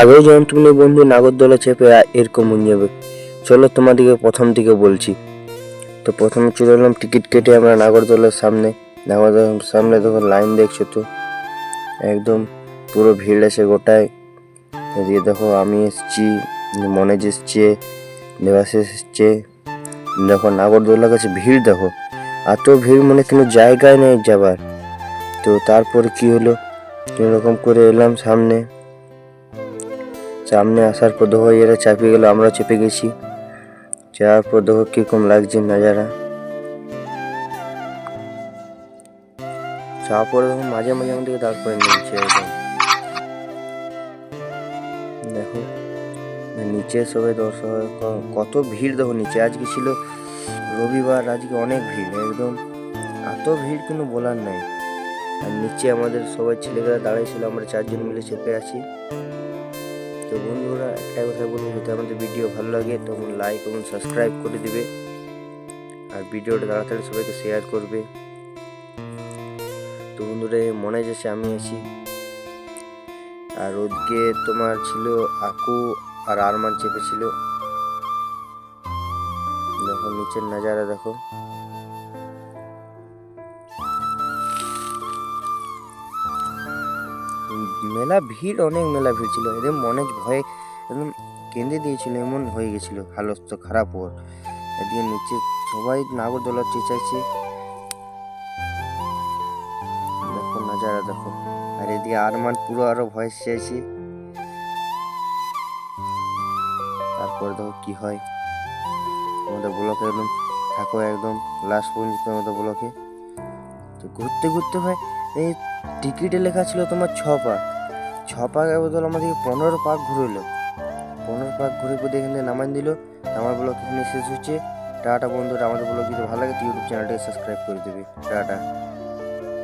আগেও তুমি বন্ধু নাগরদোলা চেপে এরকম যাবে। চলো তোমাদেরকে প্রথম থেকে বলছি। তো প্রথমে চলে এলাম, টিকিট কেটে আমরা নাগরদোলার সামনে নাগরদোলার সামনে তখন লাইন দেখছ তো, একদম পুরো ভিড় আছে গোটায়। এদিকে দেখো আমি এসছি, মনেজ এসছে, দেবাশিস এসছে। দেখো নাগরদোলার কাছে ভিড় দেখো, এত ভিড় মানে কোনো জায়গায় নেই যাবার। তো তারপর কি হলো? এরকম করে এলাম সামনে। সামনে আসার পর দেখো এরা চাপিয়ে গেল আমরা চেপে গেছি। যাওয়ার পর দেখো কীরকম লাগছে নাজারা যাওয়ার দেখো মাঝে মাঝে আমাদেরকে দাঁড় করে একদম। দেখো, নিচে সবাই দর্শক কত ভিড় দেখো নিচে। আজকে ছিল রবিবার, আজকে অনেক ভিড়, একদম। এত ভিড় কিন্তু বলার নাই। আর নিচে আমাদের সবাই ছেলেরা দাঁড়িয়েছিল আমরা চারজন মিলে চেপে আছি। তো বন্ধুরা একটা কথা বলব, যদি আমাদের ভিডিও ভালো লাগে, তখন লাইক এবং সাবস্ক্রাইব করে দিবে। আর ভিডিওটা তাড়াতাড়ি সবাইকে শেয়ার করবে। তো বন্ধুরা মনে যাচ্ছে আমি আছি। আর ওদিকে তোমার ছিল আকু আর আরমান চেপেছিল। দেখো, নিচের নাজারা দেখো। মেলা ভিড়, অনেক মেলা ভিড় ছিল। একদম মনে ভয়ে একদম কেঁদে দিয়েছিল, এমন হয়ে গেছিল। হালত তো খারাপ ওর। এদিকে নিচে সবাই নাগরদোলা চেঁচাইছে। দেখো নাজারা, দেখো। আর এদিকে আরমান পুরো আরও ভয়েস চাইছে তারপর দেখো কি হয়। আমাদের ব্লকে একদম থাকো, একদম লাস্ট পর্যন্ত আমাদের ব্লকে। তো ঘুরতে ঘুরতে হয়, এই টিকিটে লেখা ছিল তোমার ছ পাক ছ পাকের বদল আমাদেরকে পনেরো পাক ঘুরলো। পনেরো পাক ঘুরে ঘুরে এখানে নামান দিল। আমার ব্লগ এখানে শেষ হচ্ছে। টাটা বন্ধুরা, আমাদের ব্লগ যদি ভালো লাগে ইউটিউব চ্যানেলটাকে সাবস্ক্রাইব করে দেবে। টাটা।